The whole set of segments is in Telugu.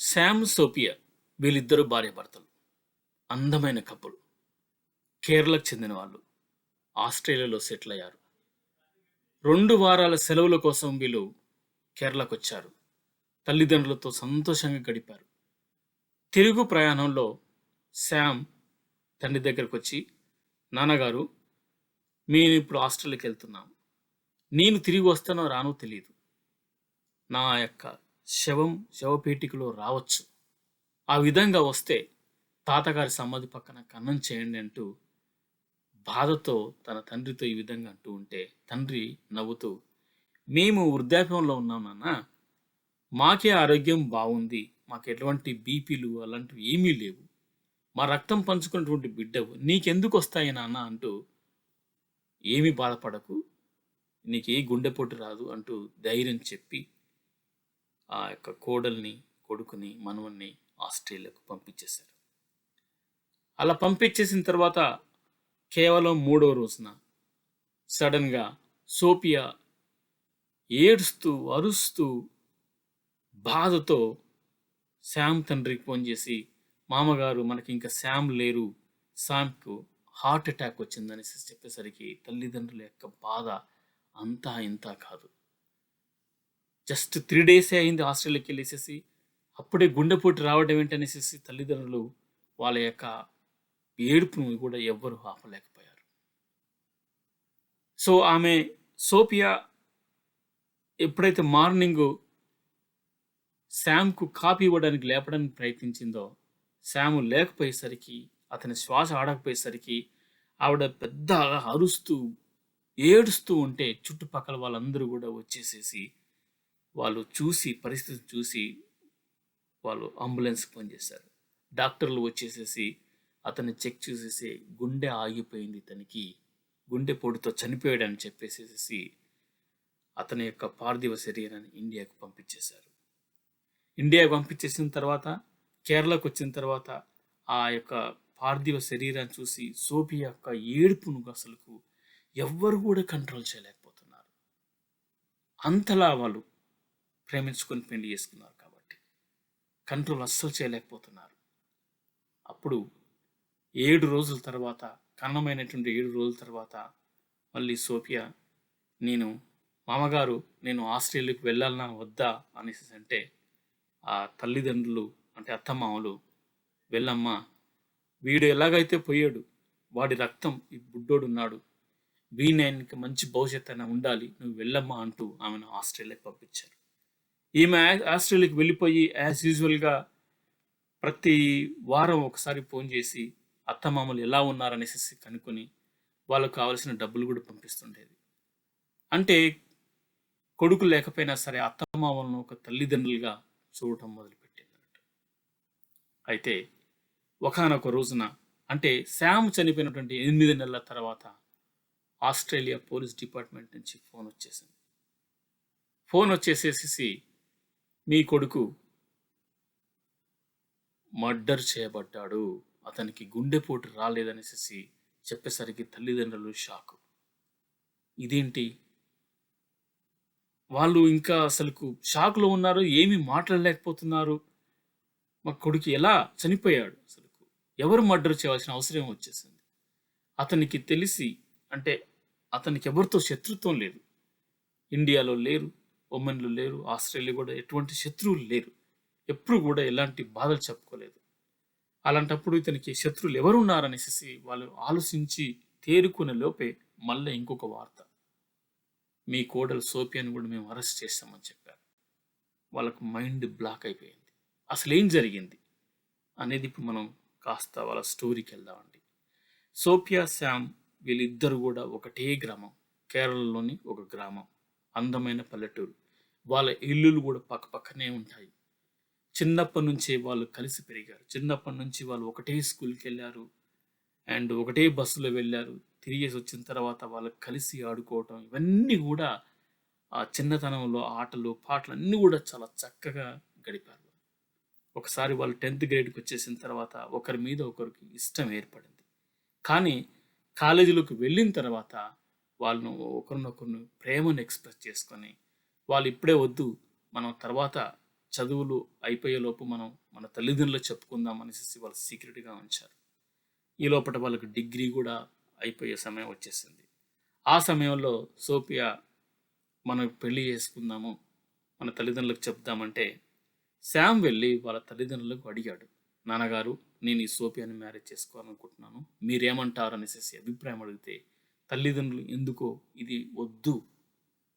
శామ్ సోపియా వీళ్ళిద్దరూ భార్యాభర్తలు. అందమైన కప్పులు కేరళకు చెందిన వాళ్ళు ఆస్ట్రేలియాలో సెటిల్ అయ్యారు రెండు వారాల సెలవుల కోసం వీళ్ళు కేరళకు వచ్చారు తల్లిదండ్రులతో సంతోషంగా గడిపారు. తిరుగు ప్రయాణంలో శామ్ తండ్రి దగ్గరకు వచ్చి నాన్నగారు మేము ఇప్పుడు హాస్టల్కి వెళ్తున్నాం నేను తిరిగి వస్తానో రానో తెలియదు నా యొక్క శవం శవపేటికలో రావచ్చు. ఆ విధంగా వస్తే తాతగారి సమాధి పక్కన కన్నం చేయండి అంటూ బాధతో తన తండ్రితో ఈ విధంగా అంటూ ఉంటే తండ్రి నవ్వుతూ మేము వృద్ధాప్యంలో ఉన్నాం నాన్న. మాకే ఆరోగ్యం బాగుంది మాకు ఎటువంటి బీపీలు అలాంటివి ఏమీ లేవు. మా రక్తం పంచుకున్నటువంటి బిడ్డవు. నీకెందుకు వస్తాయి నాన్న? అంటూ ఏమీ బాధపడకు. నీకు ఏ గుండెపోటు రాదు అంటూ ధైర్యం చెప్పి ఆ యొక్క కోడల్ని కొడుకుని మనవన్ని ఆస్ట్రేలియాకు పంపించేశారు. అలా పంపించేసిన తర్వాత కేవలం మూడో రోజున సడన్గా సోపియా ఏడుస్తూ అరుస్తూ బాధతో శామ్ తండ్రికి ఫోన్ చేసి మామగారు మనకి ఇంకా శామ్ లేరు. శామ్కు హార్ట్ అటాక్ వచ్చిందనేసి చెప్పేసరికి తల్లిదండ్రుల యొక్క బాధ అంతా ఇంత కాదు. జస్ట్ త్రీ డేసే అయింది ఆస్ట్రేలియాకి వెళ్ళేసేసి అప్పుడే గుండెపోటు రావడం ఏంటనేసి తల్లిదండ్రులు వాళ్ళ యొక్క ఏడుపును కూడా ఎవ్వరు ఆపలేకపోయారు. సో ఆమె సోపియా ఎప్పుడైతే మార్నింగ్ శామ్కు కాపీ ఇవ్వడానికి లేపడానికి ప్రయత్నించిందో శాము లేకపోయేసరికి అతని శ్వాస ఆడకపోయేసరికి ఆవిడ పెద్ద అరుస్తూ ఏడుస్తూ ఉంటే చుట్టుపక్కల వాళ్ళందరూ కూడా వచ్చేసేసి వాళ్ళు చూసి పరిస్థితి చూసి వాళ్ళు అంబులెన్స్కి పనిచేశారు డాక్టర్లు వచ్చేసేసి అతన్ని చెక్ చేసేసి గుండె ఆగిపోయింది ఇతనికి. గుండె పొడితో చనిపోయాడని చెప్పేసేసి అతని యొక్క పార్థివ శరీరాన్ని ఇండియాకు పంపించేశారు. ఇండియాకు పంపించేసిన తర్వాత కేరళకు వచ్చిన తర్వాత ఆ యొక్క పార్థివ శరీరాన్ని చూసి సోఫీ యొక్క ఏడుపును అసలుకు ఎవ్వరు కూడా కంట్రోల్ చేయలేకపోతున్నారు. అంతలా వాళ్ళు ప్రేమించుకొని పెళ్ళి చేసుకున్నారు కాబట్టి. కంట్రోల్ అస్సలు చేయలేకపోతున్నారు. అప్పుడు ఏడు రోజుల తర్వాత కన్నమైనటువంటి ఏడు రోజుల తర్వాత మళ్ళీ సోఫియా నేను మామగారు నేను ఆస్ట్రేలియాకి వెళ్ళాలన్నా వద్దా? అనేసి అంటే ఆ తల్లిదండ్రులు అంటే అత్తమామలు వెళ్ళమ్మా వీడు ఎలాగైతే పోయాడు వాడి రక్తం ఈ బుడ్డోడు ఉన్నాడు వీని ఆయనకి మంచి భవిష్యత్తు అయినా ఉండాలి నువ్వు వెళ్ళమ్మా అంటూ ఆమెను ఆస్ట్రేలియాకి పంపించారు. ఈమె ఆస్ట్రేలియాకి వెళ్ళిపోయి యాజ్ యూజువల్గా ప్రతి వారం ఒకసారి ఫోన్ చేసి అత్తమామలు ఎలా ఉన్నారనేసి కనుక్కొని వాళ్ళకు కావాల్సిన డబ్బులు కూడా పంపిస్తుండేది. అంటే కొడుకు లేకపోయినా సరే అత్తమామలను ఒక తల్లిదండ్రులుగా చూడటం మొదలుపెట్టింది అయితే ఒకనొక రోజున అంటే శామ్ చనిపోయినటువంటి ఎనిమిది నెలల తర్వాత ఆస్ట్రేలియా పోలీస్ డిపార్ట్మెంట్ నుంచి ఫోన్ వచ్చేసింది. ఫోన్ వచ్చేసేసి మీ కొడుకు మర్డర్ చేయబడ్డాడు. అతనికి గుండెపోటు రాలేదనేసి చెప్పేసరికి తల్లిదండ్రులు షాకు. ఇదేంటి? వాళ్ళు ఇంకా అసలుకు షాక్లో ఉన్నారు ఏమీ మాట్లాడలేకపోతున్నారు. మా కొడుకు ఎలా చనిపోయాడు అసలుకు? ఎవరు మర్డర్ చేయాల్సిన అవసరం వచ్చేసింది? అతనికి తెలిసి అంటే అతనికి ఎవరితో శత్రుత్వం లేదు. ఇండియాలో లేరు. ఒమన్లు లేరు ఆస్ట్రేలియా కూడా ఎటువంటి శత్రువులు లేరు. ఎప్పుడు కూడా ఎలాంటి బాధలు చెప్పుకోలేదు. అలాంటప్పుడు ఇతనికి శత్రువులు ఎవరున్నారనేసి వాళ్ళు ఆలోచించి తేరుకునే లోపే మళ్ళీ ఇంకొక వార్త. మీ కోడలు సోపియాని కూడా మేము అరెస్ట్ చేస్తామని చెప్పారు. వాళ్ళకు మైండ్ బ్లాక్ అయిపోయింది. అసలు ఏం జరిగింది అనేది ఇప్పుడు మనం కాస్త వాళ్ళ స్టోరీకి వెళ్దామండి. సోపియా శామ్ వీళ్ళిద్దరు కూడా ఒకటే గ్రామం కేరళలోని ఒక గ్రామం. అందమైన పల్లెటూరు. వాళ్ళ ఇల్లులు కూడా పక్క పక్కనే ఉంటాయి. చిన్నప్పటి నుంచే వాళ్ళు కలిసి పెరిగారు. చిన్నప్పటి నుంచి వాళ్ళు ఒకటే స్కూల్కి వెళ్ళారు. అండ్ ఒకటే బస్సులో వెళ్ళారు. తిరిగేసి వచ్చిన తర్వాత వాళ్ళు కలిసి ఆడుకోవటం ఇవన్నీ కూడా ఆ చిన్నతనంలో ఆటలు పాటలు అన్నీ కూడా చాలా చక్కగా గడిపారు. ఒకసారి వాళ్ళు టెన్త్ గ్రేడ్కి వచ్చేసిన తర్వాత ఒకరి మీద ఒకరికి ఇష్టం ఏర్పడింది. కానీ కాలేజీలోకి వెళ్ళిన తర్వాత వాళ్ళను ఒకరినొకరిని ప్రేమను ఎక్స్ప్రెస్ చేసుకొని వాళ్ళు ఇప్పుడే వద్దు మనం తర్వాత చదువులు అయిపోయేలోపు మనం మన తల్లిదండ్రులు చెప్పుకుందాం అనేసి వాళ్ళు సీక్రెట్గా ఉంచారు. ఈ లోపల వాళ్ళకి డిగ్రీ కూడా అయిపోయే సమయం వచ్చేసింది. ఆ సమయంలో సోఫియా మనం పెళ్ళి చేసుకుందాము మన తల్లిదండ్రులకు చెప్దామంటే శామ్ వెళ్ళి వాళ్ళ తల్లిదండ్రులకు అడిగాడు. నాన్నగారు నేను ఈ సోఫియాని మ్యారేజ్ చేసుకోవాలనుకుంటున్నాను మీరేమంటారు అనేసి అభిప్రాయం అడిగితే తల్లిదండ్రులు ఎందుకో ఇది వద్దు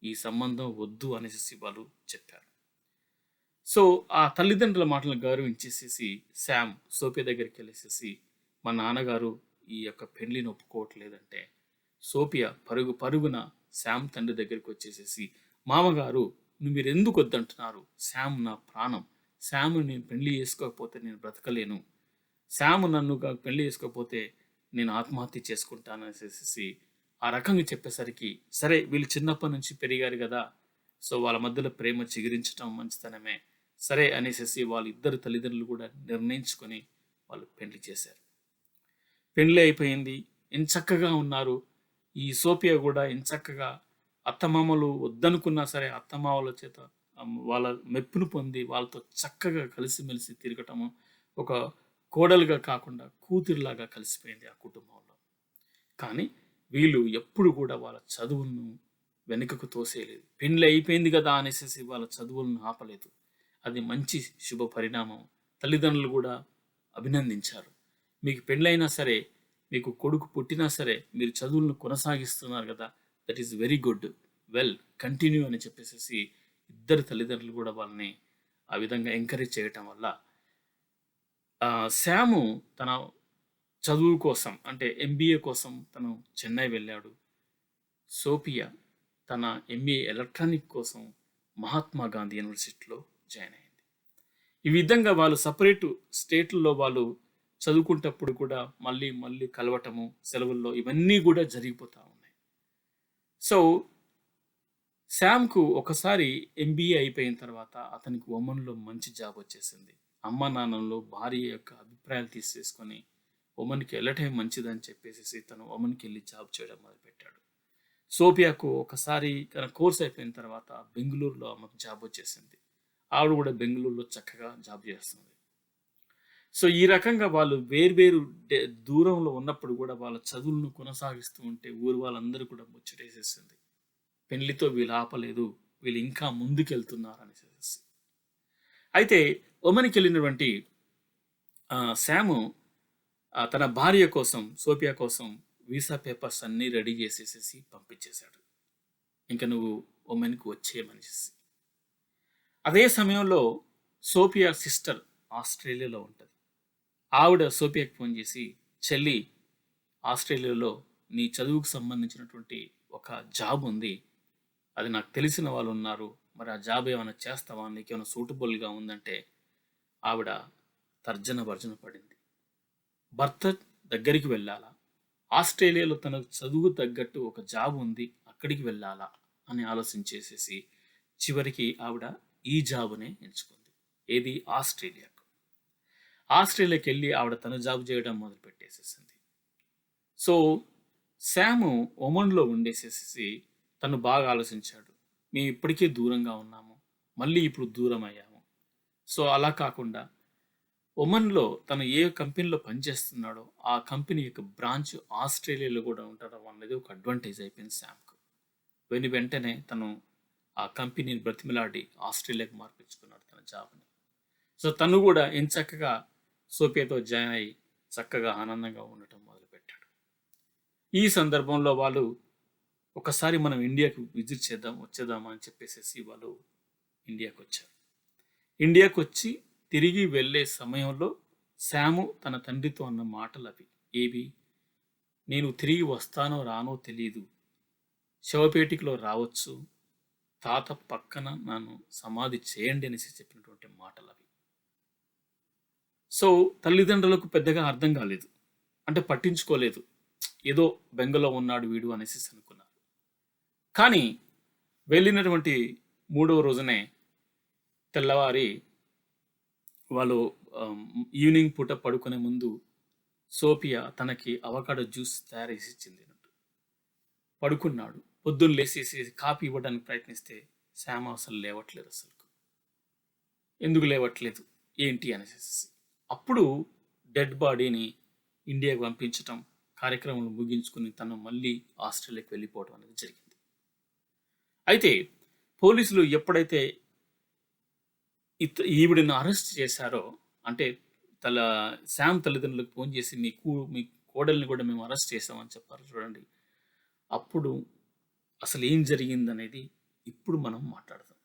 ఈ సంబంధం వద్దు అనేసి వాళ్ళు చెప్పారు. సో ఆ తల్లిదండ్రుల మాటలను గౌరవించేసేసి శామ్ సోఫియా దగ్గరికి వెళ్ళేసేసి మా నాన్నగారు ఈ యొక్క పెళ్ళిని ఒప్పుకోవట్లేదంటే సోఫియా పరుగు పరుగున శామ్ తండ్రి దగ్గరికి వచ్చేసేసి మామగారు మీరు ఎందుకు వద్దంటున్నారు? శామ్ నా ప్రాణం. శామ్ నేను పెళ్ళి చేసుకోకపోతే నేను బ్రతకలేను. శామ్ నన్ను పెళ్ళి చేసుకోకపోతే నేను ఆత్మహత్య చేసుకుంటాను అనేసి ఆ రకంగా చెప్పేసరికి సరే వీళ్ళు చిన్నప్పటి నుంచి పెరిగారు కదా సో వాళ్ళ మధ్యలో ప్రేమ చిగురించడం మంచితనమే సరే అనేసి వాళ్ళు ఇద్దరు తల్లిదండ్రులు కూడా నిర్ణయించుకొని వాళ్ళు పెళ్ళి చేశారు. పెళ్ళి అయిపోయింది ఎంచక్కగా ఉన్నారు ఈ సోఫియా కూడా ఎంచక్కగా అత్తమామలు వద్దనుకున్నా సరే అత్తమామల చేత వాళ్ళ మెప్పును పొంది వాళ్ళతో చక్కగా కలిసిమెలిసి తిరగటము ఒక కోడలుగా కాకుండా కూతురులాగా కలిసిపోయింది ఆ కుటుంబంలో. కానీ వీళ్ళు ఎప్పుడు కూడా వాళ్ళ చదువులను వెనుకకు తోసేయలేదు. పెళ్ళి అయిపోయింది కదా అనేసి వాళ్ళ చదువులను ఆపలేదు. అది మంచి శుభ పరిణామం. తల్లిదండ్రులు కూడా అభినందించారు. మీకు పెళ్ళైనా సరే మీకు కొడుకు పుట్టినా సరే మీరు చదువులను కొనసాగిస్తున్నారు కదా that is very good well continue అని చెప్పేసి ఇద్దరు తల్లిదండ్రులు కూడా వాళ్ళని ఆ విధంగా ఎంకరేజ్ చేయటం వల్ల శాము తన చదువు కోసం అంటే ఎంబీఏ కోసం తను చెన్నై వెళ్ళాడు. సోఫియా తన ఎంబీఏ ఎలక్ట్రానిక్ కోసం మహాత్మా గాంధీ యూనివర్సిటీలో జాయిన్ అయింది. ఈ విధంగా వాళ్ళు సపరేట్ స్టేట్లలో వాళ్ళు చదువుకుంటప్పుడు కూడా మళ్ళీ మళ్ళీ కలవటము సెలవుల్లో ఇవన్నీ కూడా జరిగిపోతూ ఉన్నాయి. సో శామ్కు ఒకసారి ఎంబీఏ అయిపోయిన తర్వాత అతనికి ఒమన్లో మంచి జాబ్ వచ్చేసింది. అమ్మ నాన్నలో భార్య యొక్క అభిప్రాయాలు తీసేసుకొని ఒమన్కి వెళ్ళటమే మంచిదని చెప్పేసి తను ఒమన్కి వెళ్ళి జాబ్ చేయడం మొదలుపెట్టాడు. సోఫియాకు ఒకసారి తన కోర్స్ అయిపోయిన తర్వాత బెంగళూరులో ఆమెకు జాబ్ వచ్చేసింది. ఆవిడ కూడా బెంగళూరులో చక్కగా జాబ్ చేస్తుంది. సో ఈ రకంగా వాళ్ళు వేర్వేరు డే- దూరంలో ఉన్నప్పుడు కూడా వాళ్ళ చదువులను కొనసాగిస్తూ ఉంటే ఊరు వాళ్ళందరూ కూడా ముచ్చటేసేసింది. పెళ్ళితో వీళ్ళు ఆపలేదు వీళ్ళు ఇంకా ముందుకెళ్తున్నారు అనేసి అయితే ఒమనికి వెళ్ళినటువంటి శాము తన భార్య కోసం సోఫియా కోసం వీసా పేపర్స్ అన్నీ రెడీ చేసేసేసి పంపించేశాడు. ఇంకా నువ్వు ఒమెన్కి వచ్చేయమనేసి అదే సమయంలో సోఫియా సిస్టర్ ఆస్ట్రేలియాలో ఉంటుంది. ఆవిడ సోఫియాకి ఫోన్ చేసి చెల్లి ఆస్ట్రేలియాలో నీ చదువుకు సంబంధించినటువంటి ఒక జాబ్ ఉంది. అది నాకు తెలిసిన వాళ్ళు ఉన్నారు. మరి ఆ జాబ్ ఏమైనా చేస్తావా? నీకేమైనా సూటబుల్గా ఉందంటే ఆవిడ తర్జన భర్జన పడింది. భర్త దగ్గరికి వెళ్ళాలా? ఆస్ట్రేలియాలో తన చదువు తగ్గట్టు ఒక జాబ్ ఉంది అక్కడికి వెళ్ళాలా? అని ఆలోచించేసేసి చివరికి ఆవిడ ఈ జాబునే ఎంచుకుంది. ఏది? ఆస్ట్రేలియాకు. ఆస్ట్రేలియాకి వెళ్ళి ఆవిడ తన జాబ్ చేయడం మొదలు పెట్టేసేసింది సో శాము ఒమన్లో ఉండేసేసి తను బాగా ఆలోచించాడు. మేము ఇప్పటికే దూరంగా ఉన్నాము. మళ్ళీ ఇప్పుడు దూరం అయ్యాము సో అలా కాకుండా ఒమన్లో తను ఏ కంపెనీలో పనిచేస్తున్నాడో ఆ కంపెనీ యొక్క బ్రాంచ్ ఆస్ట్రేలియాలో కూడా ఉండడం అనేది ఒక అడ్వాంటేజ్ అయిపోయింది శామ్కు. వెను వెంటనే తను ఆ కంపెనీని బ్రతిమిలాడి ఆస్ట్రేలియాకు మార్పించుకున్నాడు తన జాబ్ని. సో తను కూడా ఎంచక్కగా సోఫియాతో జాయిన్ అయ్యి చక్కగా ఆనందంగా ఉండటం మొదలుపెట్టాడు. ఈ సందర్భంలో వాళ్ళు ఒకసారి మనం ఇండియాకు విజిట్ చేద్దాం వచ్చేద్దామా అని చెప్పేసేసి వాళ్ళు ఇండియాకు వచ్చారు ఇండియాకు వచ్చి తిరిగి వెళ్ళే సమయంలో శాము తన తండ్రితో అన్న మాటలు అవి ఏవి? నేను తిరిగి వస్తానో రానో తెలియదు శవపేటికలో రావచ్చు. తాత పక్కన నన్ను సమాధి చేయండి అనేసి చెప్పినటువంటి మాటలు అవి సో తల్లిదండ్రులకు పెద్దగా అర్థం కాలేదు. అంటే పట్టించుకోలేదు. ఏదో బెంగలో ఉన్నాడు వీడు అనేసి అనుకున్నారు. కానీ వెళ్ళినటువంటి మూడవ రోజునే తెల్లవారి వాళ్ళు ఈవినింగ్ పూట పడుకునే ముందు సోఫియా తనకి అవకాడో జ్యూస్ తయారు చేసి ఇచ్చింది అన్నట్టు. పడుకున్నాడు. పొద్దున్న లేచేసి కాఫీ ఇవ్వడానికి ప్రయత్నిస్తే శ్యామ అసలు లేవట్లేదు అసలు ఎందుకు లేవట్లేదు? ఏంటి అనేసి అప్పుడు డెడ్ బాడీని ఇండియాకు పంపించటం కార్యక్రమం ముగించుకుని తను మళ్ళీ ఆస్ట్రేలియాకి వెళ్ళిపోవడం అనేది జరిగింది. అయితే పోలీసులు ఎప్పుడైతే ఇత ఈవిడని అరెస్ట్ చేశారో అంటే తల శామ్ తల్లిదండ్రులకు ఫోన్ చేసి మీ కూ మీ కోడల్ని కూడా మేము అరెస్ట్ చేసామని చెప్పారు చూడండి. అప్పుడు అసలు ఏం జరిగిందనేది ఇప్పుడు మనం మాట్లాడదాం.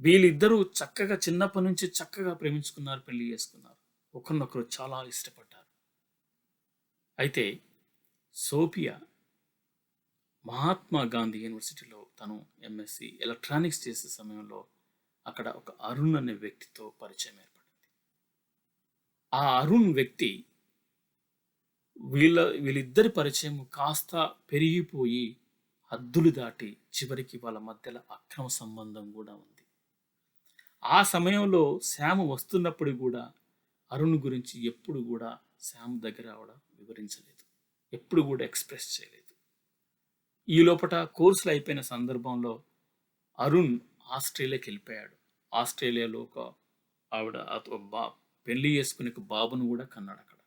వీళ్ళిద్దరూ చక్కగా చిన్నప్పటి నుంచి చక్కగా ప్రేమించుకున్నారు పెళ్ళి చేసుకున్నారు. ఒకరినొకరు చాలా ఇష్టపడ్డారు. అయితే సోఫియా మహాత్మా గాంధీ యూనివర్సిటీలో తను ఎంఎస్సి ఎలక్ట్రానిక్స్ చేసే సమయంలో అక్కడ ఒక అరుణ్ అనే వ్యక్తితో పరిచయం ఏర్పడింది. ఆ అరుణ్ వ్యక్తి వీళ్ళ వీళ్ళిద్దరి పరిచయం కాస్త పెరిగిపోయి హద్దులు దాటి చివరికి వాళ్ళ మధ్యలో అక్రమ సంబంధం కూడా ఉంది. ఆ సమయంలో శ్యామ్ వస్తున్నప్పుడు కూడా అరుణ్ గురించి ఎప్పుడు కూడా శ్యామ్ దగ్గర ఆవిడ వివరించలేదు. ఎప్పుడు కూడా ఎక్స్ప్రెస్ చేయలేదు. ఈ లోపల కోర్సులు అయిపోయిన సందర్భంలో అరుణ్ ఆస్ట్రేలియాకి వెళ్ళిపోయాడు. ఆస్ట్రేలియాలో ఒక ఆవిడ బా పెళ్ళి చేసుకునే ఒక బాబును కూడా కన్నాడు అక్కడ.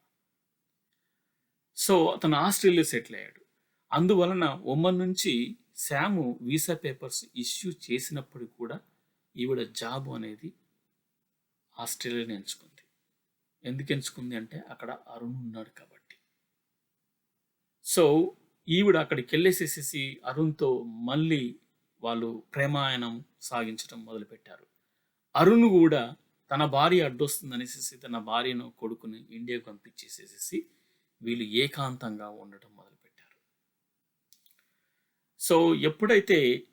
సో అతను ఆస్ట్రేలియా సెటిల్ అయ్యాడు. అందువలన ఒమన్ నుంచి శాము వీసా పేపర్స్ ఇష్యూ చేసినప్పుడు కూడా ఈవిడ జాబ్ అనేది ఆస్ట్రేలియాని ఎంచుకుంది. ఎందుకు ఎంచుకుంది అంటే అక్కడ అరుణ్ ఉన్నాడు కాబట్టి. సో ఈవిడ అక్కడికి వెళ్ళేసేసేసి అరుణ్తో మళ్ళీ వాళ్ళు ప్రేమాయణం సాగించడం మొదలుపెట్టారు. అరుణ్ కూడా తన భార్య అడ్డొస్తుందనేసి తన భార్యను కొడుకుని ఇండియాకు పంపించేసేసి వీళ్ళు ఏకాంతంగా ఉండటం మొదలుపెట్టారు. సో ఎప్పుడైతే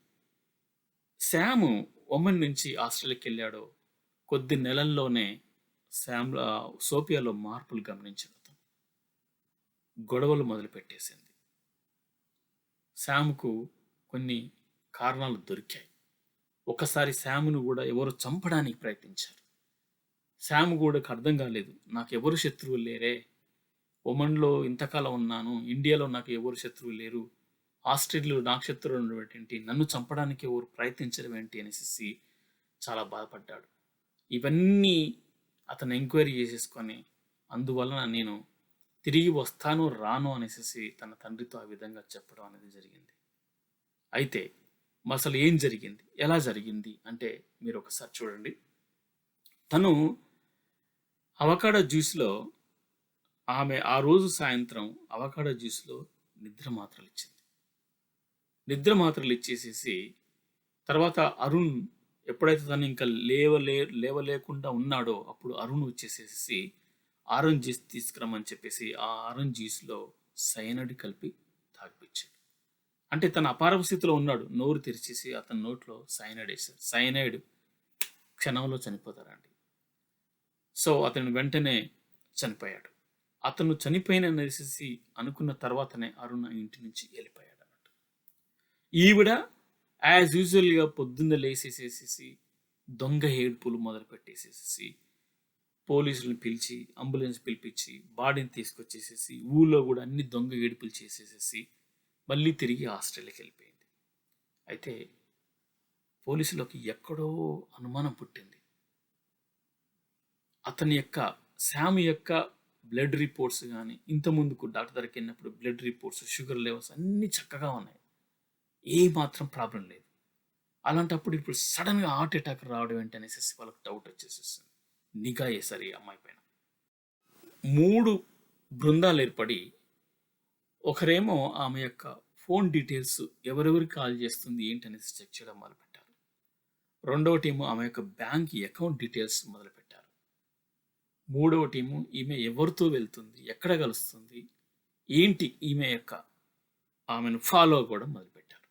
శామ్ ఒమన్ నుంచి ఆస్ట్రేలియాకి వెళ్ళాడో కొద్ది నెలల్లోనే శామ్ సోఫియాలో మార్పులు గమనించడం గొడవలు మొదలుపెట్టేసింది. శామ్కు కొన్ని కారణాలు దొరికాయి. ఒకసారి శామును కూడా ఎవరు చంపడానికి ప్రయత్నించారు. శ్యాము కూడా అర్థం కాలేదు. నాకు ఎవరు శత్రువులు లేరే? ఒమన్లో ఇంతకాలం ఉన్నాను. ఇండియాలో నాకు ఎవరు శత్రువులు లేరు? ఆస్ట్రేలియాలో నాకు శత్రువులు ఉండడం ఏంటి? నన్ను చంపడానికి ఎవరు ప్రయత్నించడం ఏంటి? అనేసి చాలా బాధపడ్డాడు. ఇవన్నీ అతను ఎంక్వైరీ చేసేసుకొని అందువలన నేను తిరిగి వస్తాను రాను అనేసి తన తండ్రితో ఆ విధంగా చెప్పడం అనేది జరిగింది. అయితే అసలు ఏం జరిగింది? ఎలా జరిగింది? అంటే మీరు ఒకసారి చూడండి. తను అవకాడో జ్యూస్లో ఆమె ఆ రోజు సాయంత్రం అవకాడో జ్యూస్లో నిద్ర మాత్రలు ఇచ్చింది నిద్ర మాత్రలు ఇచ్చేసేసి తర్వాత అరుణ్ ఎప్పుడైతే తను ఇంకా లేవలే లేవలేకుండా ఉన్నాడో అప్పుడు అరుణ్ వచ్చేసేసి ఆరెంజ్ జ్యూస్ తీసుకురమ్మని చెప్పేసి ఆ ఆరెంజ్ జ్యూస్లో సైనడ్ కలిపి అంటే తన అపారవ స్థితిలో ఉన్నాడు. నోరు తెరిచేసి అతని నోట్లో సైనైడ్ వేశారు. సైనైడ్ క్షణంలో చనిపోతారండి. సో అతను వెంటనే చనిపోయాడు. అతను చనిపోయిన అనేసి అనుకున్న తర్వాతనే అరుణ ఇంటి నుంచి వెళ్ళిపోయాడు అన్నట్టు ఈవిడ యాజ్ యూజువల్గా పొద్దున్న లేసేసేసి దొంగ ఏడుపులు మొదలు పెట్టేసేసి పోలీసులను పిలిచి అంబులెన్స్ పిలిపించి బాడీని తీసుకొచ్చేసేసి ఊళ్ళో కూడా అన్ని దొంగ ఏడుపులు చేసేసేసి మళ్ళీ తిరిగి ఆస్ట్రేలియాకి వెళ్ళిపోయింది. అయితే పోలీసులకు ఎక్కడో అనుమానం పుట్టింది. అతని యొక్క శామ్ యొక్క బ్లడ్ రిపోర్ట్స్ కానీ ఇంత ముందుకు డాక్టర్ దగ్గరికి వెళ్ళినప్పుడు బ్లడ్ రిపోర్ట్స్ షుగర్ లెవెల్స్ అన్నీ చక్కగా ఉన్నాయి. ఏ మాత్రం ప్రాబ్లం లేదు. అలాంటప్పుడు ఇప్పుడు సడన్గా హార్ట్ అటాక్ రావడం ఏంటనేసి వాళ్ళకి డౌట్ వచ్చేసేస్తుంది నిఘా వేశారు ఈ అమ్మాయి పైన. మూడు బృందాలు ఏర్పడి ఒకరేమో ఆమె యొక్క ఫోన్ డీటెయిల్స్ ఎవరెవరికి కాల్ చేస్తుంది ఏంటనేసి చెక్ చేయడం మొదలుపెట్టారు. రెండవ టీము ఆమె యొక్క బ్యాంక్ అకౌంట్ డీటెయిల్స్ మొదలుపెట్టారు. మూడవ టీము ఈమె ఎవరితో వెళ్తుంది ఎక్కడ కలుస్తుంది ఏంటి ఈమె యొక్క ఆమెను ఫాలో కూడా మొదలుపెట్టారు.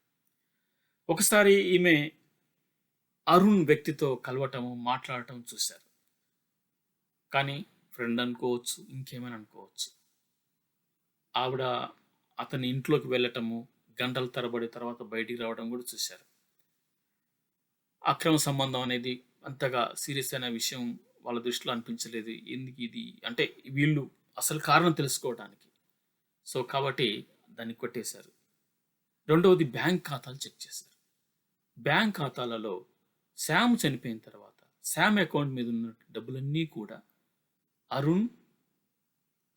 ఒకసారి ఈమె అరుణ్ వ్యక్తితో కలవటము మాట్లాడటం చూశారు. కానీ ఫ్రెండ్ అనుకోవచ్చు ఇంకేమైనా అనుకోవచ్చు. ఆవిడ అతని ఇంట్లోకి వెళ్ళటము గంటల తరబడి తర్వాత బయటికి రావడం కూడా చూశారు. అక్రమ సంబంధం అనేది అంతగా సీరియస్ అయిన విషయం వాళ్ళ దృష్టిలో అనిపించలేదు. ఎందుకు ఇది? అంటే వీళ్ళు అసలు కారణం తెలుసుకోవడానికి సో కాబట్టి దాన్ని కొట్టేశారు. రెండవది బ్యాంక్ ఖాతాలు చెక్ చేశారు. బ్యాంక్ ఖాతాలలో శామ్ చనిపోయిన తర్వాత శామ్ అకౌంట్ మీద ఉన్న డబ్బులన్నీ కూడా అరుణ్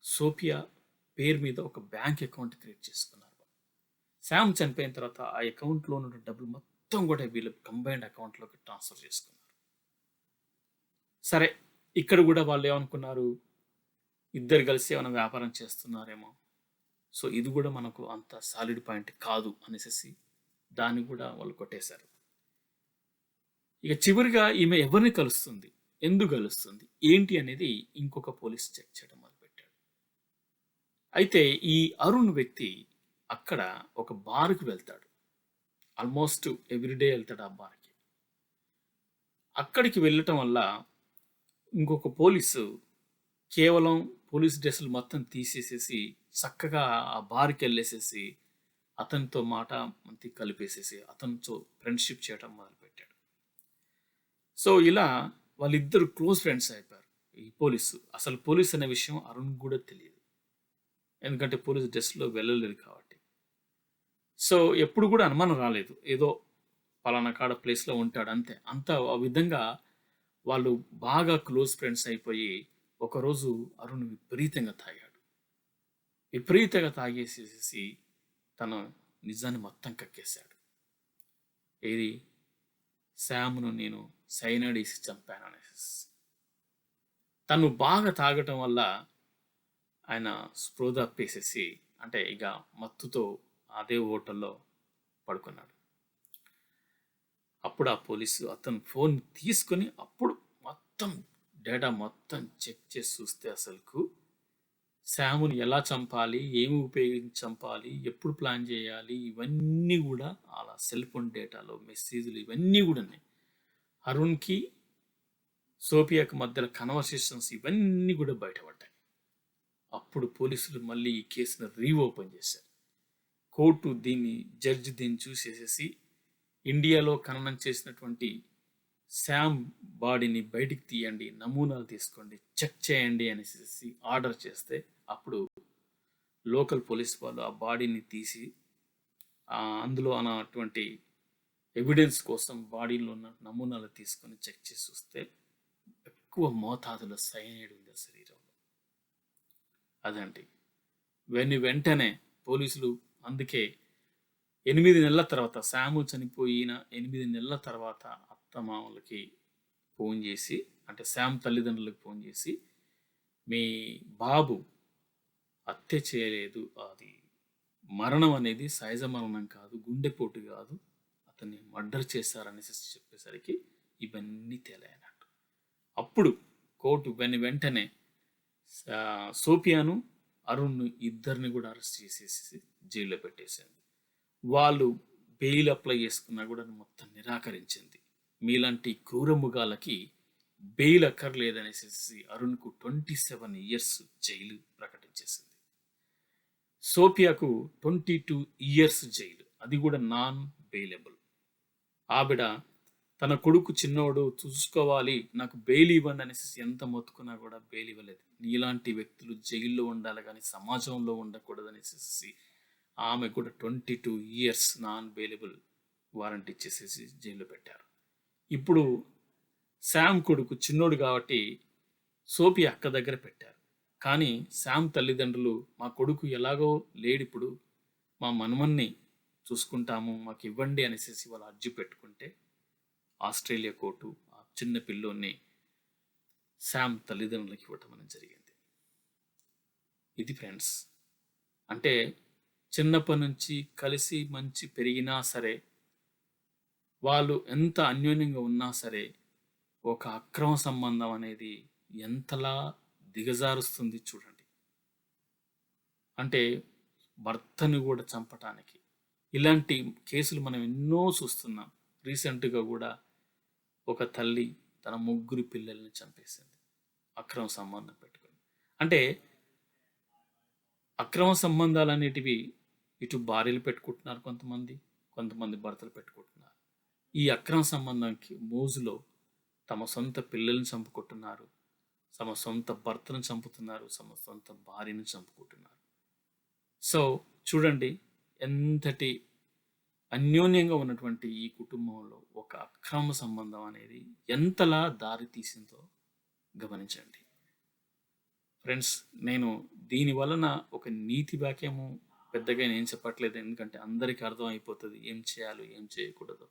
సోఫియా పేరు మీద ఒక బ్యాంక్ అకౌంట్ క్రియేట్ చేసుకున్నారు. శామ్ చనిపోయిన తర్వాత ఆ అకౌంట్లో ఉన్న డబ్బులు మొత్తం కూడా వీళ్ళు కంబైన్డ్ అకౌంట్లోకి ట్రాన్స్ఫర్ చేసుకున్నారు. సరే ఇక్కడ కూడా వాళ్ళు ఏమనుకున్నారు? ఇద్దరు కలిసి ఏమైనా వ్యాపారం చేస్తున్నారేమో. సో ఇది కూడా మనకు అంత సాలిడ్ పాయింట్ కాదు అనేసి దాన్ని కూడా వాళ్ళు కొట్టేశారు. ఇక చివరిగా ఈమె ఎవరిని కలుస్తుంది? ఎందుకు కలుస్తుంది? ఏంటి అనేది ఇంకొక పోలీస్ చెక్ చేయడం. అయితే ఈ అరుణ్ వ్యక్తి అక్కడ ఒక బార్కి వెళ్తాడు. ఆల్మోస్ట్ ఎవ్రీడే వెళ్తాడు ఆ బార్కి. అక్కడికి వెళ్ళటం వల్ల ఇంకొక పోలీసు కేవలం పోలీస్ డ్రెస్సులు మొత్తం తీసేసేసి చక్కగా ఆ బార్కి వెళ్ళేసేసి అతనితో మాట మంతి కలిపేసేసి అతనితో ఫ్రెండ్షిప్ చేయడం మొదలుపెట్టాడు. సో ఇలా వాళ్ళిద్దరు క్లోజ్ ఫ్రెండ్స్ అయిపోయారు ఈ పోలీసు. అసలు పోలీస్ అనే విషయం అరుణ్ కూడా తెలియదు. ఎందుకంటే పోలీస్ డ్రెస్లో వెళ్ళలేదు కాబట్టి. సో ఎప్పుడు కూడా అనుమానం రాలేదు. ఏదో పలానా కాడ ప్లేస్లో ఉంటాడు అంతే. అంత ఆ విధంగా వాళ్ళు బాగా క్లోజ్ ఫ్రెండ్స్ అయిపోయి ఒకరోజు అరుణ్ విపరీతంగా తాగాడు. విపరీతంగా తాగేసేసి తన నిజాన్ని మొత్తం కక్కేశాడు. ఏది? శామ్ను నేను సైనాడేసి చంపాను అనేసి. తను బాగా తాగటం వల్ల ఆయన స్పృహ తప్పేసేసి అంటే ఇక మత్తుతో అదే హోటల్లో పడుకున్నాడు. అప్పుడు ఆ పోలీసు అతను ఫోన్ తీసుకొని అప్పుడు మొత్తం డేటా మొత్తం చెక్ చేసి చూస్తే అసలుకు శాముని ఎలా చంపాలి ఏమి ఉపయోగించి చంపాలి ఎప్పుడు ప్లాన్ చేయాలి ఇవన్నీ కూడా అలా సెల్ ఫోన్ డేటాలో మెసేజ్లు ఇవన్నీ కూడా ఉన్నాయి. అరుణ్కి సోఫియాకి మధ్యలో కన్వర్సేషన్స్ ఇవన్నీ కూడా బయటపడ్డాయి. అప్పుడు పోలీసులు మళ్ళీ ఈ కేసును రీఓపెన్ చేశారు. కోర్టు దీన్ని జడ్జి దీన్ని చూసేసేసి ఇండియాలో ఖననం చేసినటువంటి శామ్ బాడీని బయటికి తీయండి నమూనాలు తీసుకోండి చెక్ చేయండి అనేసి ఆర్డర్ చేస్తే అప్పుడు లోకల్ పోలీస్ వాళ్ళు ఆ బాడీని తీసి అందులో అన్నటువంటి ఎవిడెన్స్ కోసం బాడీలో ఉన్న నమూనాలు తీసుకొని చెక్ చేసి చూస్తే ఎక్కువ మోతాదులో సైనైడ్ ఉంది అసలు అదండి వెని వెంటనే పోలీసులు అందుకే ఎనిమిది నెలల తర్వాత శాము చనిపోయిన ఎనిమిది నెలల తర్వాత అత్తమామలకి ఫోన్ చేసి అంటే శామ్ తల్లిదండ్రులకు ఫోన్ చేసి మీ బాబు హత్య చేయలేదు. అది మరణం అనేది సహజ మరణం కాదు గుండెపోటు కాదు. అతన్ని మర్డర్ చేశారనేసి చెప్పేసరికి ఇవన్నీ తేలైనట్టు అప్పుడు కోర్టు వెని వెంటనే సోఫియాను అరుణ్ను ఇద్దరిని కూడా అరెస్ట్ చేసేసి జైల్లో పెట్టేసింది. వాళ్ళు బెయిల్ అప్లై చేసుకున్నా కూడా మొత్తం నిరాకరించింది. మీలాంటి క్రూరముగాలకి బెయిల్ అక్కర్లేదనేసి అరుణ్కు ట్వంటీ సెవెన్ ఇయర్స్ జైలు ప్రకటించేసింది. సోఫియాకు ట్వంటీ టూ ఇయర్స్ జైలు. అది కూడా నాన్ బెయిలబుల్. ఆవిడ తన కొడుకు చిన్నోడు చూసుకోవాలి నాకు బెయిల్ ఇవ్వండి అనేసి ఎంత మొత్తుకున్నా కూడా బెయిల్ ఇవ్వలేదు. నీలాంటి వ్యక్తులు జైల్లో ఉండాలి కానీ సమాజంలో ఉండకూడదు అనేసి ఆమె కూడా twenty two years non bailable warranty ఇచ్చేసేసి జైల్లో పెట్టారు. ఇప్పుడు శామ్ కొడుకు చిన్నోడు కాబట్టి సోఫీ అక్క దగ్గర పెట్టారు. కానీ శామ్ తల్లిదండ్రులు మా కొడుకు ఎలాగో లేడిప్పుడు మా మనమన్ని చూసుకుంటాము మాకు ఇవ్వండి అనేసి వాళ్ళు అర్జీ పెట్టుకుంటే ఆస్ట్రేలియా కోర్టు ఆ చిన్న పిల్లోని శామ్ తల్లిదండ్రులకి ఇవ్వటం అనేది జరిగింది. ఇది ఫ్రెండ్స్ అంటే చిన్నప్పటి నుంచి కలిసి మంచి పెరిగినా సరే వాళ్ళు ఎంత అన్యోన్యంగా ఉన్నా సరే ఒక అక్రమ సంబంధం అనేది ఎంతలా దిగజారుస్తుంది చూడండి. అంటే భర్తను కూడా చంపటానికి ఇలాంటి కేసులు మనం ఎన్నో చూస్తున్నాం. రీసెంట్గా కూడా ఒక తల్లి తన ముగ్గురు పిల్లల్ని చంపేసింది. అక్రమ సంబంధం పెట్టుకొని. అంటే అక్రమ సంబంధాలు అనేటివి ఇటు భార్యలు పెట్టుకుంటున్నారు కొంతమంది కొంతమంది భర్తలు పెట్టుకుంటున్నారు. ఈ అక్రమ సంబంధానికి మోజులో తమ సొంత పిల్లల్ని చంపుకుంటున్నారు తమ సొంత భర్తను చంపుతున్నారు తమ సొంత భార్యను చంపుకుంటున్నారు. సో చూడండి ఎంతటి అన్యోన్యంగా ఉన్నటువంటి ఈ కుటుంబంలో ఒక అక్రమ సంబంధం అనేది ఎంతలా దారి తీసిందో గమనించండి. ఫ్రెండ్స్ నేను దీని వలన ఒక నీతి వాక్యము పెద్దగా నేను చెప్పట్లేదు. ఎందుకంటే అందరికీ అర్థం అయిపోతుంది. ఏం చేయాలో ఏం చేయకూడదు.